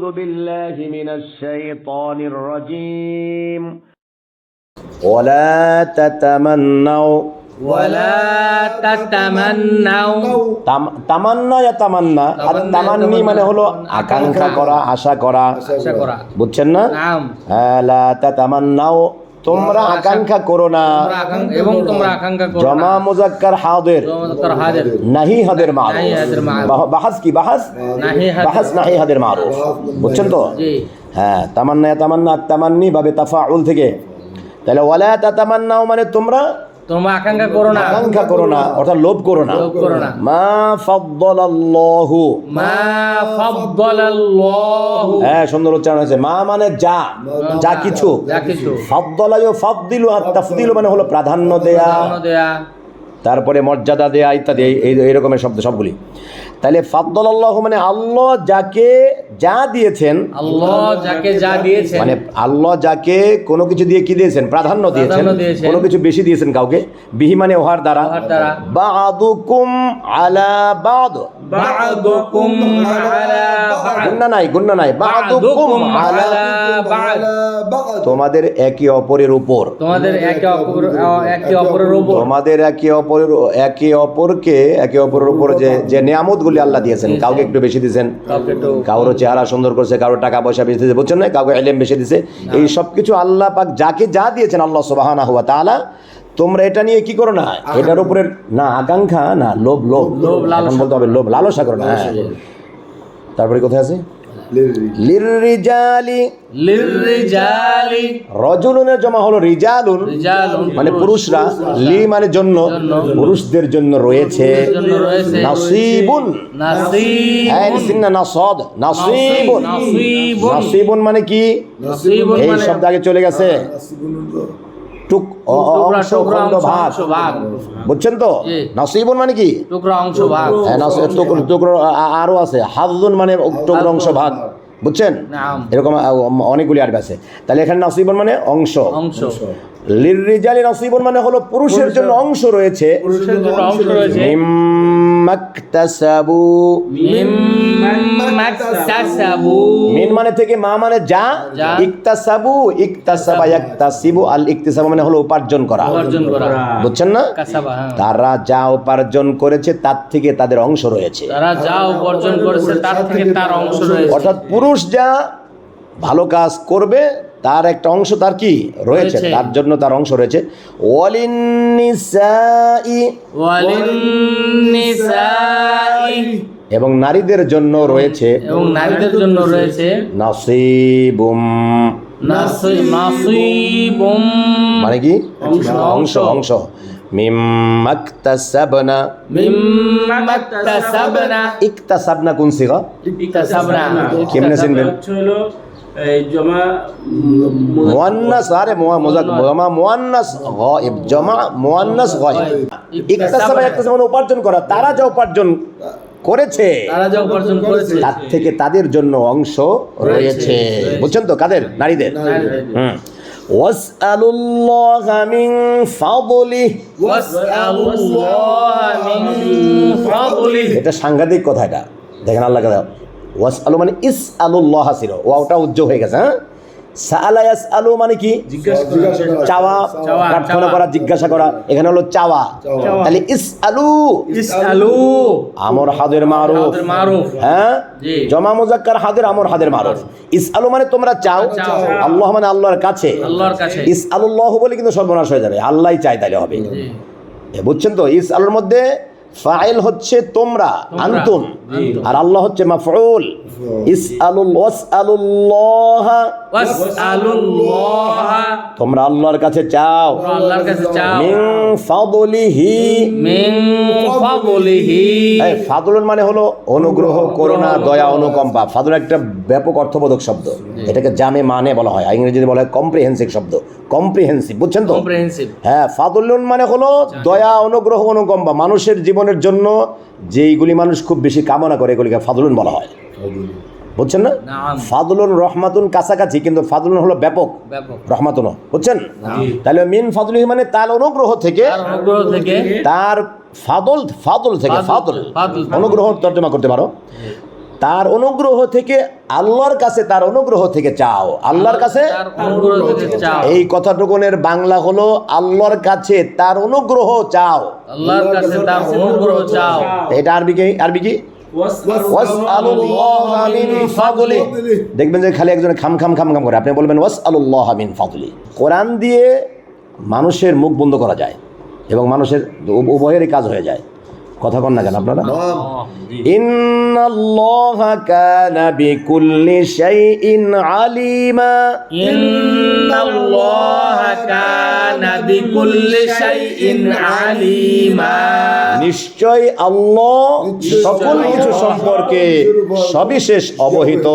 أعوذ بالله من الشيطان الرجيم ولا تتمنوا ولا تتمنوا তাম- তামান্না ইয়া তামান্না আর তামান্না, তামান্নি তামান্না, মানে হলো আকাঙ্ক্ষা করা আশা করা আশা করা বুঝছেন না নাম হ্যাঁ, লা তাতামান্নাও তোমরা আকাঙ্ক্ষা করো না। এবং তোমরা আকাঙ্ক্ষা করো জমা মুজাক্কার হাদের। নাহি হাদের মারুফ। নাহি হাদের মারুফ। বাহ- বাহাস কি? বাহাস? বাহাস নাহি হাদের মারুফ। বুঝছেন তো? হ্যাঁ তামান্না তামান্না তামান্নি তামান্নি বাবে তাফাউল থেকে। তাহলে ওয়ালা তাতামান্নাও মানে তোমরা তোমরা আকাঙ্ক্ষা করো না। আকাঙ্ক্ষা করো না অর্থাৎ লোভ করো না। লোভ করো না। মা ফাদ্দালাল্লাহু। মা ফাদ্দালাল্লাহু। হ্যাঁ সুন্দর উচ্চারণ হয়েছে। মা মানে যা যা কিছু। যা কিছু। ফাদ্দালায়ু ফাদ্দিলু আর তাফদিলু মানে হলো প্রাধান্য দেয়া। প্রাধান্য দেয়া। তারপরে মর্যাদা দেয়া ইত্যাদি এই- এই রকমের শব্দ সবগুলি। তাহলে ফাদ্দালাল্লাহু মানে আল্লাহ যাকে যা দিয়েছেন আল্লাহ যাকে যা দিয়েছেন। মানে আল্লাহ যাকে কোনো কিছু দিয়ে কি দিয়েছেন? প্রাধান্য দিয়েছেন। কোনো কিছু বেশি দিয়েছেন কাউকে? বিহি মানে ওহার দ্বারা। বাদুকুম আলা বাদ। বা'দুকুম আলা গুন্না নাই গুন্না নাই। বাদুকুম আলা বা'দ। তোমাদের একে অপরের উপর। তোমাদের একে অপর একে অপরের উপর। তোমাদের একে অপরের একে অপরকে একে অপরের উপর যে যে নিয়ামতগুলি আল্লাহ দিয়েছেন কাউকে একটু বেশি দিয়েছেন কারোর চেহারা সুন্দর করছে কারোর টাকা পয়সা বেশি দিয়েছে বুঝছেন না? কাউকে এলেম বেশি দিয়েছে এই সব কিছু আল্লাহ পাক যাকে যা দিয়েছেন আল্লাহ সুবাহানা হুয়া তাআলা তোমরা এটা নিয়ে কি করো না? এটার উপরে না আকাঙ্ক্ষা না লোভ লোভ। লোভ, লালসা। এখন বলতে হবে লোভ লালসা করো না। তারপরে কোথায় আছে? লিররিজালি। লিররিজালি। রজুলুনের জমা হলো রিজালুন। মানে পুরুষরা। লি মানে জন্য। পুরুষদের জন্য রয়েছে। নাসিবুন। নাসদ। নাসিবুন। নাসিবুন। নাসিবুন মানে কি? এই মানে শব্দ আগে চলে গেছে। টুক অ- অ- টুকরা অংশ খণ্ড ভাগ। বুঝছেন তো। নাসিবুন মানে কি? টুকরা অংশ ভাগ। টুকরো টুকরো আরও আছে। হাজুন মানে টুকরো অংশ ভাগ। বুঝছেন? এরকম অনেকগুলি আরবি আছে। তাহলে এখানে নাসিবুন মানে অংশ। অংশ। লিররিজালি নাসিবুন মানে হলো পুরুষের জন্য অংশ রয়েছে। পুরুষের জন্য অংশ রয়েছে। মিম্মাকতাসাবু মিম্মাকতাসাবু। মিন মানে থেকে মা মানে যা। ইকতাসাবু ইকতাসাবা ইয়াকতাসিবু। আল ইকতিসাবা মানে হলো উপার্জন করা। উপার্জন করা। বুঝছেন না? হ্যাঁ। তারা যা উপার্জন করেছে তার থেকে তাদের অংশ রয়েছে। তারা যা উপার্জন করেছে তার থেকে তার অংশ রয়েছে। অর্থাৎ পুরুষ যা ভালো কাজ করবে তার একটা অংশ তার কি? রয়েছে। তার জন্য তার অংশ রয়েছে। এবং নারীদের জন্য রয়েছে এবং নারীদের জন্য রয়েছে নাসিবুম। নাসি নাসিবুম। মানে কি? অংশ, অংশ অংশ। মিম্মাকতাসাবনা। মিম্মাকতাসাবনা। ইকতাসাবনা কোন সিগা? ইকতাসাবনা। কেমনে চিনবেন? জমা মুয়ান্নাস আরে জমা মুয়ান্নাস গায়ব জমা মুয়ান্নাস গায়ব। ইকতাসাবা ইকতাসাবা মানে উপার্জন করা তারা যা উপার্জন করেছে তারা যা উপার্জন করেছে। তার থেকে তাদের জন্য অংশ রয়েছে। বুঝছেন তো কাদের? নারীদের। হুম। ওয়াসআলুল্লাহ মিন ফাদলিহি। ওয়াসআলুল্লাহ মিন ফাদলিহি। এটা সাংঘাতিক কথা এটা। দেখেন আল্লাহ কথা ওয়াস আলু মানে ইস আলুল্লাহ ছিল। ওয়াওটা উজ্জ্বল হয়ে গেছে হ্যাঁ? সাআলা ইয়াস আলু মানে কি? চাওয়া চাওয়া, প্রার্থনা করা জিজ্ঞাসা করা এখানে হলো চাওয়া। তাহলে ইস আলু ইসআলু। আমর হাদের মারুফ। হ্যাঁ? জমা মুজাক্কার হাদের আমর হাদের মারুফ। ইস আলু মানে তোমরা চাও। আল্লাহ মানে আল্লাহর কাছে। আল্লাহর কাছে। ইস আলুল্লাহ বলে কিন্তু সর্বনাশ হয়ে যাবে। আল্লাহই চাই তাহলে হবে। এ বুঝছেন তো? ইস আলুর মধ্যে ফাইল হচ্ছে তোমরা আনতুম। আর আল্লাহ হচ্ছে মাফউল। ইস আলুল ওয়াসআলুল্লাহ। ওয়াসআলুল্লাহ। তোমরা আল্লাহর কাছে চাও। তোমরা আল্লাহর কাছে চাও। মিন ফাদলিহি। মিন ফাদলিহি। এই ফাদলুন মানে হলো অনুগ্রহ করুণা দয়া অনুকম্পা। ফাদল একটা ব্যাপক অর্থবোধক শব্দ। এটাকে জামে মানে বলা হয়। ইংরেজিতে বলা হয় কম্প্রিহেন্সিভ শব্দ। কম্প্রিহেন্সিভ বুঝছেন তো? কম্প্রিহেনসিভ হ্যাঁ ফাদুল্লুন মানে হলো দয়া অনুগ্রহ অনুকম্পা। মানুষের জীবনের জন্য যেইগুলি মানুষ খুব বেশি কামনা করে এগুলিকে ফাদলুন বলা হয়। বুঝছেন না? ফাদলুন রহমাতুন কাছাকাছি কিন্তু ফাদলুন হলো ব্যাপক। ব্যাপক। রহমাতুন। বুঝছেন? তাহলে মিন ফাদুল মানে তার অনুগ্রহ থেকে তার অনুগ্রহ থেকে। ফাদল ফাদল থেকে ফাদল ফাদল। অনুগ্রহ তর্জমা করতে পারো। তার অনুগ্রহ থেকে আল্লাহর কাছে তার অনুগ্রহ থেকে চাও। আল্লাহর কাছে? এই কথাটুকুনের বাংলা হলো আল্লাহর কাছে তার অনুগ্রহ চাও। আল্লাহর কাছে তার অনুগ্রহ চাও। এটা আরবি কি? আরবি কি? ওয়াসআল ওয়াসআলুল্লাহ মিন ফাদলি। দেখবেন যে খালি একজন খাম খাম খাম খাম করে। আপনি বলবেন ওয়াসআলুল্লাহ মিন ফাদলি। কোরআন দিয়ে মানুষের মুখ বন্ধ করা যায় এবং মানুষের উভয়েরই কাজ হয়ে যায়। কথা কন না কেন আপনারা? ইন্নাল্লাহা কানা বিকুল্লি শাইইন আলিমা। ইন্নাল্লাহা কানা বিকুল্লি শাইইন আলিমা। নিশ্চয় আল্লাহ সকল কিছু সম্পর্কে সবিশেষ অবহিত।